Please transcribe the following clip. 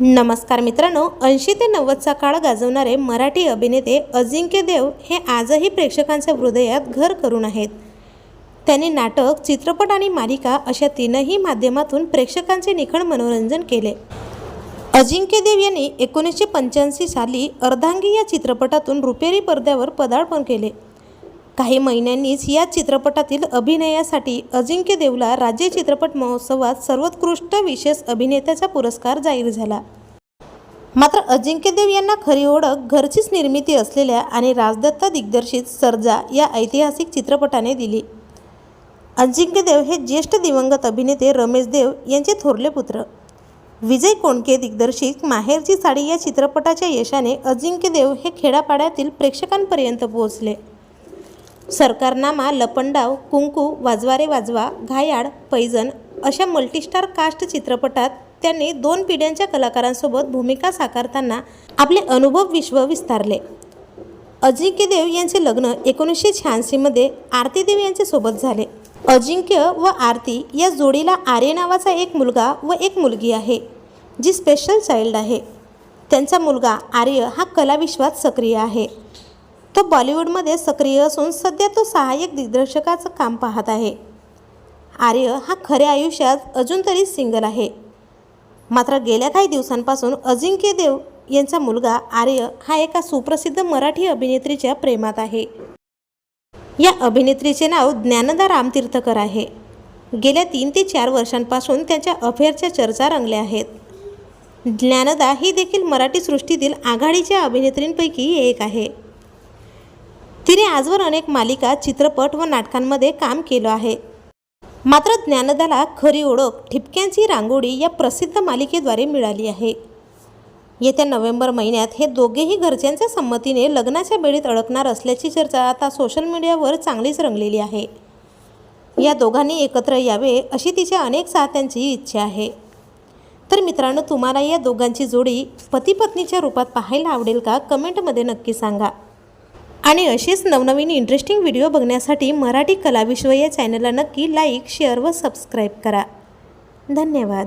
नमस्कार मित्रांनो ऐंशी ते नव्वदचा काळ गाजवणारे मराठी अभिनेते अजिंक्य देव हे आजही प्रेक्षकांच्या हृदयात घर करून आहेत. त्यांनी नाटक चित्रपट आणि मालिका अशा तीनही माध्यमातून प्रेक्षकांचे निखळ मनोरंजन केले. अजिंक्य देव यांनी एकोणीसशे पंच्याऐंशी साली अर्धांगी या चित्रपटातून रुपेरी पडद्यावर पदार्पण केले. काही महिन्यांनीच या चित्रपटातील अभिनयासाठी अजिंक्य देवला राज्य चित्रपट महोत्सवात सर्वोत्कृष्ट विशेष अभिनेत्याचा पुरस्कार जाहीर झाला. मात्र अजिंक्य देव यांना खरी ओळख घरचीच निर्मिती असलेल्या आणि राजदत्ता दिग्दर्शित सर्जा या ऐतिहासिक चित्रपटाने दिली. अजिंक्य देव हे ज्येष्ठ दिवंगत अभिनेते रमेश देव यांचे थोरले पुत्र. विजय कोणके दिग्दर्शित माहेरची साडी या चित्रपटाच्या यशाने अजिंक्य देव हे खेड्यापाड्यातील प्रेक्षकांपर्यंत पोहोचले. सरकारनामा लपंडाव कुंकू वाजवारे वाजवा घायाळ पैजण अशा मल्टीस्टार कास्ट चित्रपटात त्यांनी दोन पिढ्यांच्या कलाकारांसोबत भूमिका साकारताना आपले अनुभव विश्व विस्तारले. अजिंक्य देव यांचे लग्न एकोणीसशे शहाऐंशीमध्ये आरती देव यांच्यासोबत झाले. अजिंक्य व आरती या जोडीला आर्य नावाचा एक मुलगा व एक मुलगी आहे जी स्पेशल चाइल्ड आहे. त्यांचा मुलगा आर्य हा कलाविश्वात सक्रिय आहे. तो बॉलिवूडमध्ये सक्रिय असून सध्या तो सहाय्यक दिग्दर्शकाचं काम पाहत आहे. आर्य हा खऱ्या आयुष्यात अजून तरी सिंगल आहे. मात्र गेल्या काही दिवसांपासून अजिंक्य देव यांचा मुलगा आर्य हा एका सुप्रसिद्ध मराठी अभिनेत्रीच्या प्रेमात आहे. या अभिनेत्रीचे नाव ज्ञानदा रामतीर्थकर आहे. गेल्या तीन ते चार वर्षांपासून त्यांच्या अफेअरच्या चर्चा रंगल्या आहेत. ज्ञानदा ही देखील मराठी सृष्टीतील आघाडीच्या अभिनेत्रींपैकी एक आहे. तिने आजवर अनेक मालिका चित्रपट व नाटकांमध्ये काम केलं आहे. मात्र ज्ञानदाला खरी ओळख ठिपक्यांची रांगोळी या प्रसिद्ध मालिकेद्वारे मिळाली आहे. येत्या नोव्हेंबर महिन्यात हे दोघेही घरच्यांच्या संमतीने लग्नाच्या बेडीत अडकणार असल्याची चर्चा आता सोशल मीडियावर चांगलीच रंगलेली आहे. या दोघांनी एकत्र यावे अशी तिच्या अनेक चाहत्यांची इच्छा आहे. तर मित्रांनो तुम्हाला या दोघांची जोडी पती पत्नीच्या रूपात पाहायला आवडेल का? कमेंटमध्ये नक्की सांगा. आणि असेच नवनवीन इंटरेस्टिंग व्हिडिओ बघण्यासाठी मराठी कलाविश्व या चॅनलला नक्की लाईक शेअर व सबस्क्राईब करा. धन्यवाद.